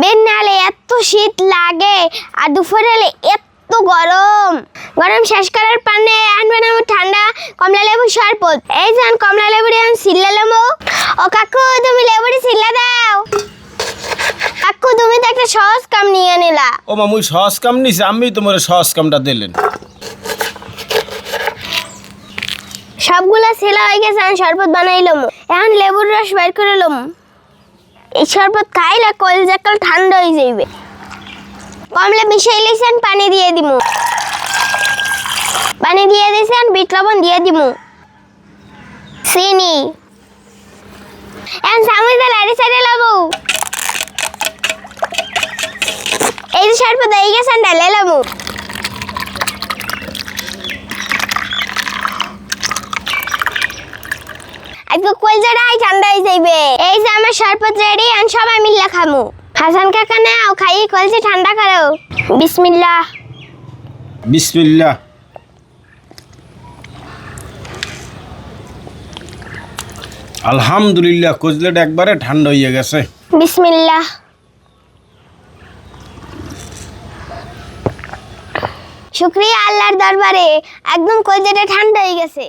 বের না হলে এত শীত লাগে আর দুপুরে হলে এত গরম। গরম শেষ করার পানে আনবেন আমার ঠান্ডা কমলা লেবু শরবত। এই যান কমলা লেবুরি আমি সিল্লা লেবু। ও কাকু তুমি লেবুরি সিল্লা দাও। কাকু তুমি তো একটা সহজ কাম নিয়ে নিলা ও মা মুই সহজ কাম নিছি আমি তোমার সহজ কামটা দিলেন। সবগুলা ছেলা হয়ে গেছে আমি শরবত বানাইলাম। এখন লেবুর রস বের করে লম। এই শরবত খাইলে কলজাকাল ঠান্ডা হয়ে যাইবে। কমলা মিশাই লিছেন, পানি দিয়ে দিমু। পানি দিয়ে দিছেন, বিট লবণ দিয়ে দিমু। চিনি। এখন সামুই দা লাড়ি সাইডে লাবু। এই যে শরবত হয়ে গেছেন ডালে লাবু। আজকে কলজাটাই ঠান্ডা হয়ে যাইবে। আমার শরবত রেডি আর সবাই মিল্লা খামু। হাসান কাকা নাও খাই কলজে ঠান্ডা করো। বিসমিল্লাহ। বিসমিল্লা আলহামদুলিল্লাহ কজলেট একবারে ঠান্ডা হয়ে গেছে। বিসমিল্লাহ। শুক্রিয়া আল্লাহর দরবারে একদম কলজাটা ঠান্ডা হয়ে গেছে।